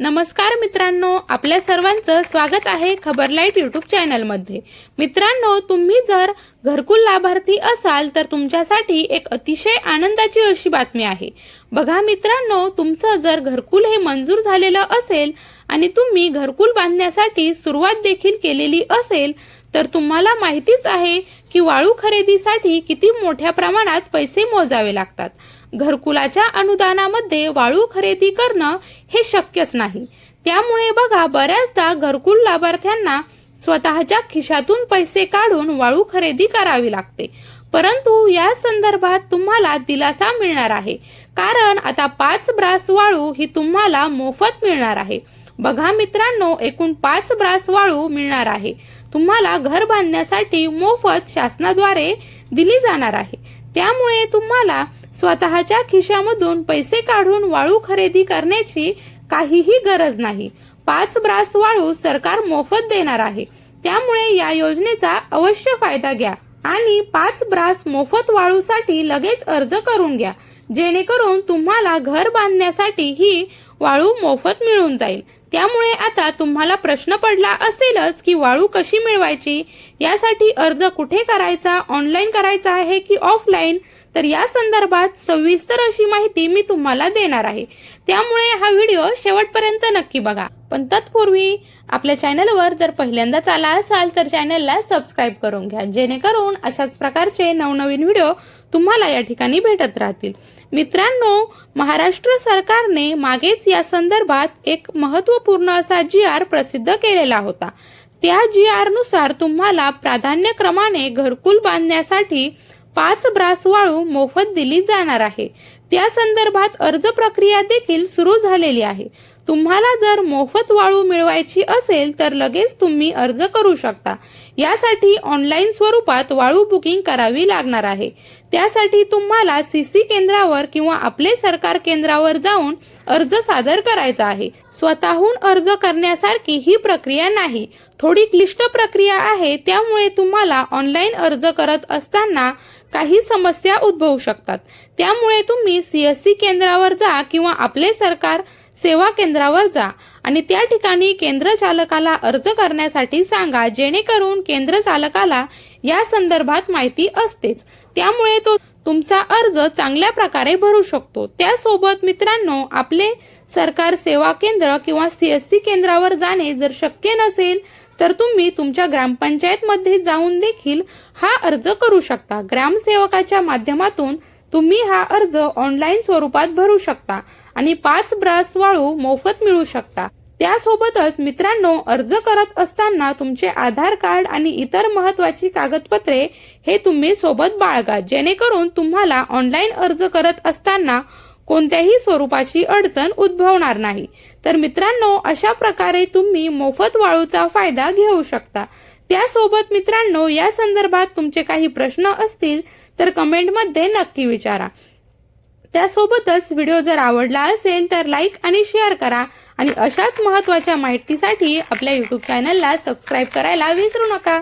नमस्कार मित्रांनो आपल्या सर्वांचं स्वागत आहे खबरलाईट यूट्यूब चॅनलमध्ये. मित्रांनो तुम्ही जर घरकुल लाभार्थी असाल तर तुमच्यासाठी एक अतिशय आनंदाची अशी बातमी आहे. बघा मित्रांनो तुमचं जर घरकुल हे मंजूर झालेलं असेल आणि तुम्ही घरकुल बांधण्यासाठी सुरुवात देखील केलेली असेल तर तुम्हाला माहितीच आहे की वाळू खरेदीसाठी किती मोठ्या प्रमाणात पैसे मोजावे लागतात. घरकुलाच्या अनुदानामध्ये वाळू खरेदी करणं हे शक्यच नाही. त्यामुळे बघा बऱ्याचदा घरकुल लाभार्थ्यांना स्वतःच्या खिशातून पैसे काढून वाळू खरेदी करावी लागते. परंतु या संदर्भात तुम्हाला दिलासा मिळणार आहे. कारण आता पाच ब्रास वाळू ही तुम्हाला मोफत मिळणार आहे. बघा मित्रांनो एकूण पाच ब्रास वाळू मिळणार आहे. तुम्हाला घर बांधण्यासाठी मोफत शासनाद्वारे दिली जाणार आहे. त्यामुळे तुम्हाला स्वतःच्या खिशामधून पैसे काढून वाळू खरेदी करण्याची काहीही गरज नाही. पाच ब्रास वाळू सरकार मोफत देणार आहे. त्यामुळे या योजनेचा अवश्य फायदा घ्या आणि पाच ब्रास मोफत वाळूसाठी लगेच अर्ज करून घ्या. जेणेकरून तुम्हाला घर बांधण्यासाठी ही वाळू मोफत मिळून जाईल. त्यामुळे आता तुम्हाला प्रश्न पडला असेलच की वाळू कशी मिळवायची? यासाठी अर्ज कुठे करायचा? ऑनलाईन करायचा आहे की ऑफलाईन? तर या संदर्भात सविस्तर अशी माहिती मी तुम्हाला देणार आहे. त्यामुळे हा व्हिडिओ शेवटपर्यंत नक्की बघा. पण तत्पूर्वी आपल्या चॅनलवर जर पहिल्यांदाच आला असाल तर चॅनलला सबस्क्राईब करून घ्या जेणेकरून अशाच प्रकारचे नवनवीन व्हिडिओ तुम्हाला या ठिकाणी भेटत राहतील. मित्रांनो महाराष्ट्र सरकारने मागेच या संदर्भात एक महत्त्वपूर्ण असा जी आर प्रसिद्ध केलेला होता. त्या जी आरनुसार तुम्हाला प्राधान्यक्रमाने घरकुल बांधण्यासाठी पाच ब्रास वाळू मोफत दिली जाणार आहे. त्या संदर्भात अर्ज प्रक्रिया देखील सुरू झालेली आहे. तुम्हाला जर मोफत वाळू मिळवायची असेल तर लगेच तुम्ही अर्ज करू शकता. यासाठी ऑनलाईन स्वरूपात वाळू बुकिंग करावी लागणार आहे. त्यासाठी तुम्हाला सी सी केंद्रावर किंवा आपले सरकार केंद्रावर जाऊन अर्ज सादर करायचा आहे. स्वतःहून अर्ज करण्यासारखी ही प्रक्रिया नाही. थोडी क्लिष्ट प्रक्रिया आहे त्यामुळे तुम्हाला ऑनलाईन अर्ज करत असताना काही समस्या उद्भवू शकतात. त्यामुळे तुम्ही सी एस सी केंद्रावर जा किंवा आपले सरकार सेवा केंद्रावर जा. आणि त्या ठिकाणी केंद्र चालकाला अर्ज करण्यासाठी सांगा जेणेकरून केंद्र चालकाला या संदर्भात माहिती असतेच. त्यामुळे तो तुमचा अर्ज चांगल्या प्रकारे भरू शकतो. त्यासोबत मित्रांनो आपले सरकार सेवा केंद्र किंवा सी एस सी केंद्रावर जाणे जर शक्य नसेल तर तुम्ही तुमच्या ग्रामपंचायतमध्ये जाऊन देखील हा अर्ज करू शकता. ग्रामसेवकाच्या माध्यमातून तुम्ही हा अर्ज ऑनलाईन स्वरूपात भरू शकता आणि पाच ब्रास वाळू मोफत मिळू शकता. त्यासोबतच मित्रांनो अर्ज करत असताना तुमचे आधार कार्ड आणि इतर महत्वाची कागदपत्रे हे तुम्ही सोबत बाळगा. जेणेकरून तुम्हाला ऑनलाईन अर्ज करत असताना कोणत्याही स्वरूपाची अडचण उद्भवणार नाही. तर मित्रांनो अशा प्रकारे तुम्ही मोफत वाळूचा फायदा घेऊ शकता. त्यासोबत मित्रांनो या संदर्भात तुमचे काही प्रश्न असतील तर कमेंटमध्ये नक्की विचारा. त्यासोबतच व्हिडिओ जर आवडला असेल तर लाईक आणि शेअर करा आणि अशाच महत्त्वाच्या माहितीसाठी आपल्या यूट्यूब चॅनलला सबस्क्राईब करायला विसरू नका.